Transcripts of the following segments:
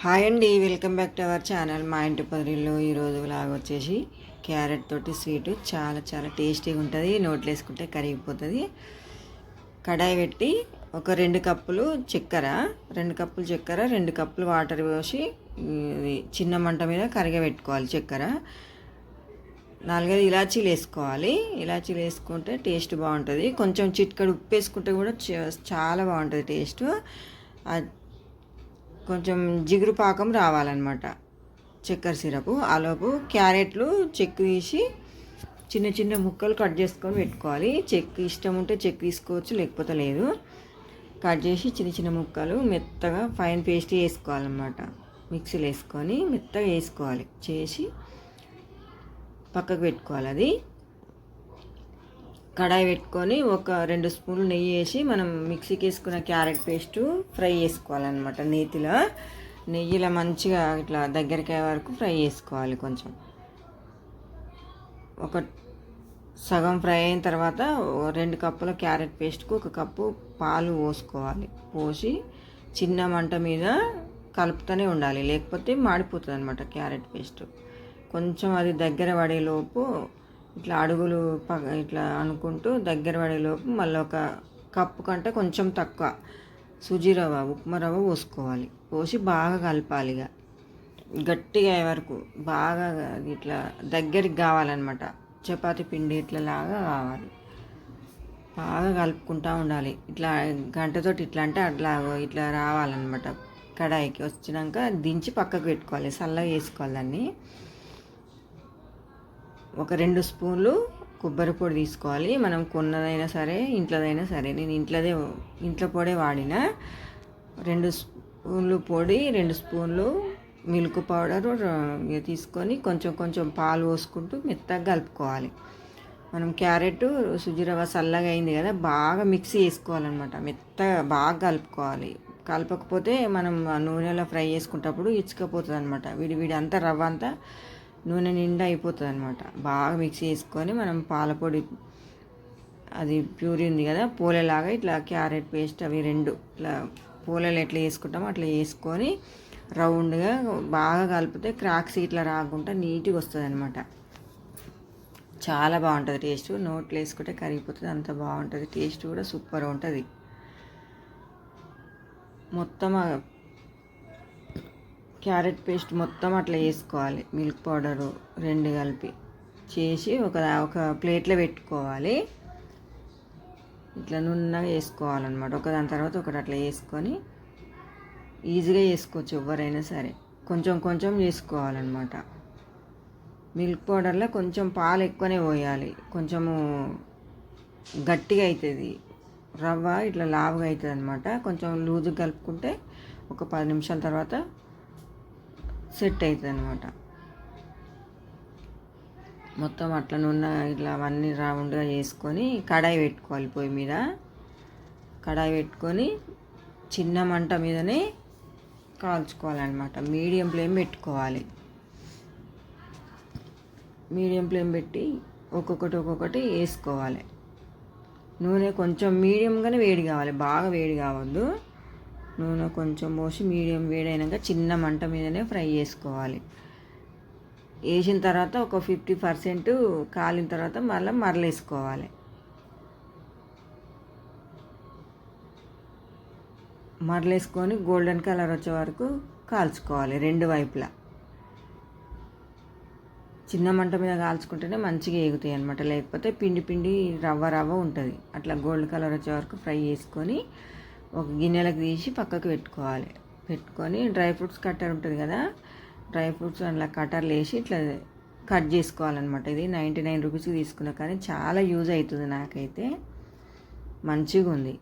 Hi అండి welcome back to our channel. మా ఇంటి పదిలో ఈరోజు లాగా వచ్చేసి క్యారెట్ తోటి స్వీట్. చాలా చాలా టేస్టీగా ఉంటుంది. నోట్లో వేసుకుంటే కరిగిపోతుంది. కడాయి పెట్టి ఒక రెండు కప్పులు చక్కెర రెండు కప్పులు చక్కెర రెండు కప్పులు వాటర్ పోసి చిన్న మంట మీద కరిగబెట్టుకోవాలి చక్కెర. నాలుగైదు ఇలాచీలు వేసుకోవాలి. ఇలాచీలు వేసుకుంటే టేస్ట్ బాగుంటుంది. కొంచెం చిట్కడు ఉప్పు వేసుకుంటే కూడా చ- చాలా బాగుంటుంది టేస్ట్. కొంచెం జిగురు పాకం రావాలన్నమాట. చక్కెర సిరపు ఆలోపు క్యారెట్లు చెక్కు తీసి చిన్న చిన్న ముక్కలు కట్ చేసుకొని పెట్టుకోవాలి. చెక్కు ఇష్టం ఉంటే చెక్కు తీసుకోవచ్చు లేకపోతే లేదు. కట్ చేసి చిన్న చిన్న ముక్కలు మెత్తగా ఫైన్ పేస్ట్ వేసుకోవాలన్నమాట. మిక్సీలో వేసుకొని మెత్తగా వేసుకోవాలి. చేసి పక్కకు పెట్టుకోవాలి అది. కడాయి పెట్టుకొని ఒక రెండు స్పూన్లు నెయ్యి వేసి మనం మిక్సీకి వేసుకున్న క్యారెట్ పేస్ట్ ఫ్రై చేసుకోవాలన్నమాట నేతిలో. నెయ్యిలో మంచిగా ఇట్లా దగ్గరికి అయ్యే వరకు ఫ్రై చేసుకోవాలి కొంచెం. ఒక సగం ఫ్రై అయిన తర్వాత రెండు కప్పుల క్యారెట్ పేస్ట్కు ఒక కప్పు పాలు పోసుకోవాలి. పోసి చిన్న మంట మీద కలుపుతూనే ఉండాలి. లేకపోతే మాడిపోతుంది అనమాట క్యారెట్ పేస్ట్. కొంచెం అది దగ్గర పడేలోపు ఇట్లా అడుగులు ప ఇట్లా అనుకుంటూ దగ్గర పడేలోపు మళ్ళీ ఒక కప్పు కంటే కొంచెం తక్కువ సుజీ రవ్వ ఉప్మా రవ్వ పోసుకోవాలి. పోసి బాగా కలపాలి ఇక గట్టిగా అయ్యే వరకు బాగా ఇట్లా దగ్గరికి కావాలన్నమాట. చపాతి పిండి ఇట్లా లాగా కావాలి. బాగా కలుపుకుంటూ ఉండాలి. ఇట్లా గంటతోటి ఇట్లా అంటే అట్లా ఇట్లా రావాలన్నమాట. కడాయికి వచ్చినాక దించి పక్కకు పెట్టుకోవాలి. చల్లగా వేసుకోవాలి దాన్ని. ఒక రెండు స్పూన్లు కొబ్బరి పొడి తీసుకోవాలి. మనం కొన్నదైనా సరే ఇంట్లోదైనా సరే. నేను ఇంట్లోదే ఇంట్లో పొడే వాడిన రెండు స్పూన్లు పొడి రెండు స్పూన్లు మిల్క్ పౌడర్ తీసుకొని కొంచెం కొంచెం పాలు పోసుకుంటూ మెత్తగా కలుపుకోవాలి. మనం క్యారెట్ సుజీరవ చల్లగా అయింది కదా బాగా మిక్సీ చేసుకోవాలన్నమాట. మెత్తగా బాగా కలుపుకోవాలి. కలపకపోతే మనం ఆ నూనెలో ఫ్రై చేసుకుంటప్పుడు ఇచ్చుకపోతుంది అనమాట విడి విడి అంతా రవ్వ అంతా నూనె నిండా అయిపోతుంది అనమాట బాగా మిక్స్ చేసుకొని మనం పాలపొడి అది ప్యూరీ ఉంది కదా పూలలాగా ఇట్లా క్యారెట్ పేస్ట్ అవి రెండు ఇట్లా పూలలు ఎట్లా వేసుకుంటామో అట్లా వేసుకొని రౌండ్గా బాగా కలిపితే క్రాక్స్ ఇట్లా రాకుండా నీట్గా వస్తుంది అనమాట చాలా బాగుంటుంది టేస్ట్. నోట్లో వేసుకుంటే కరిగిపోతుంది అంత బాగుంటుంది. టేస్ట్ కూడా సూపర్ ఉంటుంది. మొత్తం క్యారెట్ పేస్ట్ మొత్తం అట్లా వేసుకోవాలి. మిల్క్ పౌడరు రెండు కలిపి చేసి ఒక ఒక ప్లేట్లో పెట్టుకోవాలి. ఇట్లా నున్నగా వేసుకోవాలన్నమాట. ఒక దాని తర్వాత ఒకటి అట్లా వేసుకొని ఈజీగా వేసుకోవచ్చు ఎవరైనా సరే. కొంచెం కొంచెం చేసుకోవాలన్నమాట మిల్క్ పౌడర్లో కొంచెం పాలు ఎక్కువనే పోయాలి. కొంచెము గట్టిగా అవుతుంది రవ్వ ఇట్లా లావుగా అవుతుంది అనమాట కొంచెం లూజు కలుపుకుంటే ఒక పది నిమిషాల తర్వాత సెట్ అవుతుంది అనమాట మొత్తం అట్లా నూనె ఇట్లా అవన్నీ రౌండ్గా చేసుకొని కడాయి పెట్టుకోవాలి పొయ్యి మీద. కడాయి పెట్టుకొని చిన్న మంట మీదనే కాల్చుకోవాలన్నమాట. మీడియం ఫ్లేమ్ పెట్టుకోవాలి. మీడియం ఫ్లేమ్ పెట్టి ఒక్కొక్కటి ఒక్కొక్కటి వేసుకోవాలి. నూనె కొంచెం మీడియంగానే వేడి కావాలి. బాగా వేడి కావద్దు. నూనె కొంచెం పోసి మీడియం వేడైనాక చిన్న మంట మీదనే ఫ్రై చేసుకోవాలి. వేసిన తర్వాత ఒక ఫిఫ్టీ పర్సెంట్ కాలిన తర్వాత మళ్ళీ మరలేసుకోవాలి. మరలేసుకొని గోల్డెన్ కలర్ వచ్చే వరకు కాల్చుకోవాలి రెండు వైపులా. చిన్న మంట మీద కాల్చుకుంటేనే మంచిగా ఎగుతాయి అనమాట లేకపోతే పిండి పిండి రవ్వ రవ్వ ఉంటుంది. అట్లా గోల్డ్ కలర్ వచ్చే వరకు ఫ్రై చేసుకొని ఒక గిన్నెలకు తీసి పక్కకు పెట్టుకోవాలి. పెట్టుకొని డ్రై ఫ్రూట్స్ కట్టర్ ఉంటుంది కదా డ్రై ఫ్రూట్స్ అట్లా కట్టర్లు వేసి ఇట్లా కట్ చేసుకోవాలన్నమాట. ఇది నైంటీ నైన్ రూపీస్కి తీసుకున్నా కానీ చాలా యూజ్ అవుతుంది నాకైతే. మంచిగా ఉంది.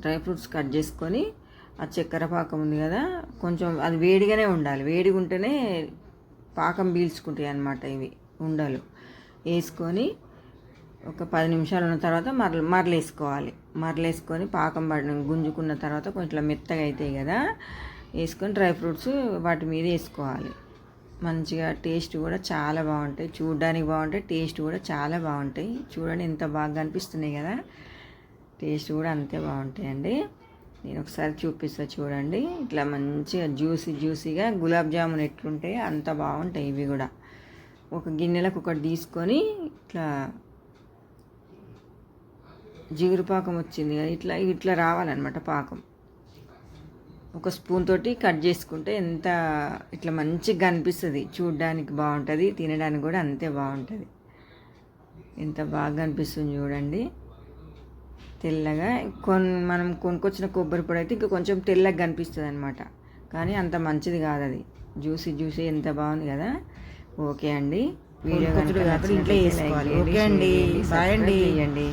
డ్రై ఫ్రూట్స్ కట్ చేసుకొని ఆ చక్కెర పాకం ఉంది కదా కొంచెం అది వేడిగానే ఉండాలి. వేడిగా ఉంటేనే పాకం పీల్చుకుంటాయి అన్నమాట ఇవి ఉండలు. వేసుకొని ఒక పది నిమిషాలు ఉన్న తర్వాత మరల మరలేసుకోవాలి. మరలేసుకొని పాకం పడిన గుంజుకున్న తర్వాత కొంచెం మెత్తగా అవుతాయి కదా వేసుకొని డ్రై ఫ్రూట్స్ వాటి మీద వేసుకోవాలి. మంచిగా టేస్ట్ కూడా చాలా బాగుంటాయి. చూడడానికి బాగుంటాయి టేస్ట్ కూడా చాలా బాగుంటాయి. చూడండి ఎంత బాగా అనిపిస్తున్నాయి కదా. టేస్ట్ కూడా అంతే బాగుంటాయండి. నేను ఒకసారి చూపిస్తా చూడండి. ఇట్లా మంచిగా జ్యూసీ జ్యూసీగా గులాబ్ జామున్ ఎట్లుంటాయి అంత బాగుంటాయి ఇవి కూడా. ఒక గిన్నెలకు ఒకటి తీసుకొని ఇట్లా జిగురు పాకం వచ్చింది ఇట్లా ఇట్లా రావాలన్నమాట పాకం. ఒక స్పూన్ తోటి కట్ చేసుకుంటే ఎంత ఇట్లా మంచిగా అనిపిస్తుంది చూడడానికి బాగుంటుంది తినడానికి కూడా అంతే బాగుంటుంది. ఎంత బాగా అనిపిస్తుంది చూడండి. తెల్లగా కొన్ మనం కొనుక్కొచ్చిన కొబ్బరి పొడి అయితే ఇంకా కొంచెం తెల్లగా కనిపిస్తుంది అనమాట కానీ అంత మంచిది కాదు అది. జ్యూసీ జ్యూసీ ఎంత బాగుంది కదా. ఓకే అండి. వీడియో కనుక ఇంట్లో చేయండి, ఓకే అండి. బాయ్ అండి.